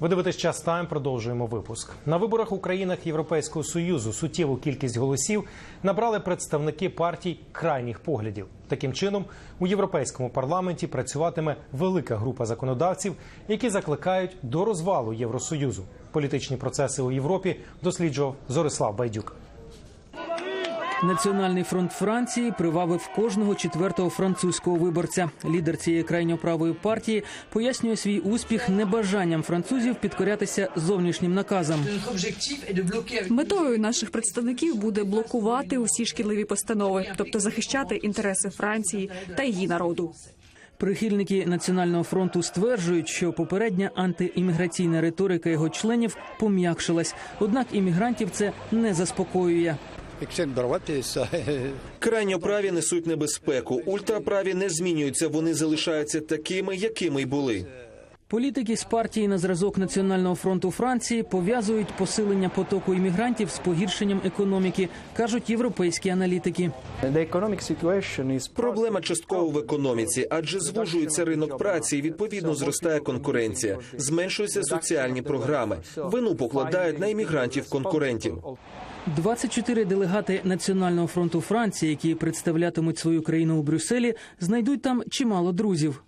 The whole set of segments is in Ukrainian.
Ви дивитесь час тайм. Продовжуємо випуск. На виборах у країнах Європейського союзу суттєву кількість голосів набрали представники партій крайніх поглядів. Таким чином, у європейському парламенті працюватиме велика група законодавців, які закликають до розвалу Євросоюзу. Політичні процеси у Європі досліджував Зорислав Байдюк. Національний фронт Франції привабив кожного четвертого французького виборця. Лідер цієї крайньоправої партії пояснює свій успіх небажанням французів підкорятися зовнішнім наказам. Метою наших представників буде блокувати усі шкідливі постанови, тобто захищати інтереси Франції та її народу. Прихильники національного фронту стверджують, що попередня антиімміграційна риторика його членів пом'якшилась. Однак іммігрантів це не заспокоює. Extreme праві. Несуть небезпеку. Ультраправі не змінюються, вони залишаються такими, якими й були. Політики з партії на зразок Національного фронту Франції пов'язують посилення потоку іммігрантів з погіршенням економіки, кажуть європейські аналітики. Проблема частково в економіці, адже звужується ринок праці, і відповідно зростає конкуренція, зменшуються соціальні програми. Вину покладають на іммігрантів конкурентів. 24 делегати Національного фронту Франції, які представлятимуть свою країну у Брюсселі, знайдуть там чимало друзів.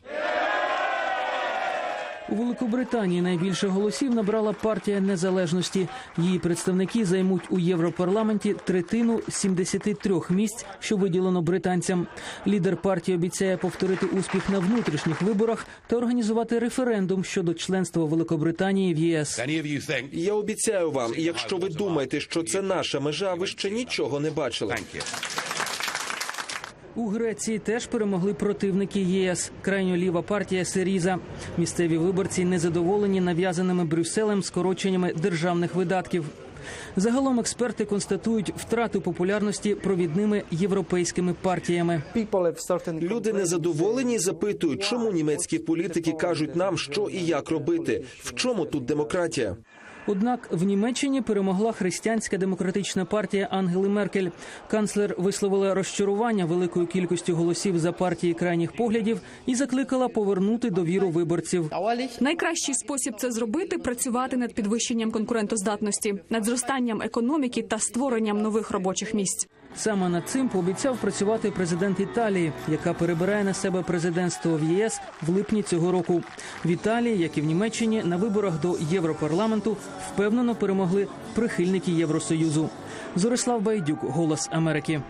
У Великобританії найбільше голосів набрала партія незалежності. Її представники займуть у Європарламенті третину з 73 місць, що виділено британцям. Лідер партії обіцяє повторити успіх на внутрішніх виборах та організувати референдум щодо членства Великобританії в ЄС. Я обіцяю вам, якщо ви думаєте, що це наша межа, ви ще нічого не бачили. У Греції теж перемогли противники ЄС. Крайньо ліва партія Сиріза. Місцеві виборці незадоволені нав'язаними Брюсселем скороченнями державних видатків. Загалом експерти констатують втрату популярності провідними європейськими партіями. Люди незадоволені і запитують, чому німецькі політики кажуть нам, що і як робити. В чому тут демократія? Однак в Німеччині перемогла християнська демократична партія Ангели Меркель. Канцлер висловила розчарування великою кількістю голосів за партії крайніх поглядів і закликала повернути довіру виборців. Найкращий спосіб це зробити працювати над підвищенням конкурентоздатності, над зростанням економіки та створенням нових робочих місць. Саме над цим пообіцяв працювати президент Італії, яка перебирає на себе президентство в ЄС в липні цього року. В Італії, як і в Німеччині, на виборах до Європарламенту впевнено перемогли прихильники Євросоюзу. Зорислав Байдюк, Голос Америки.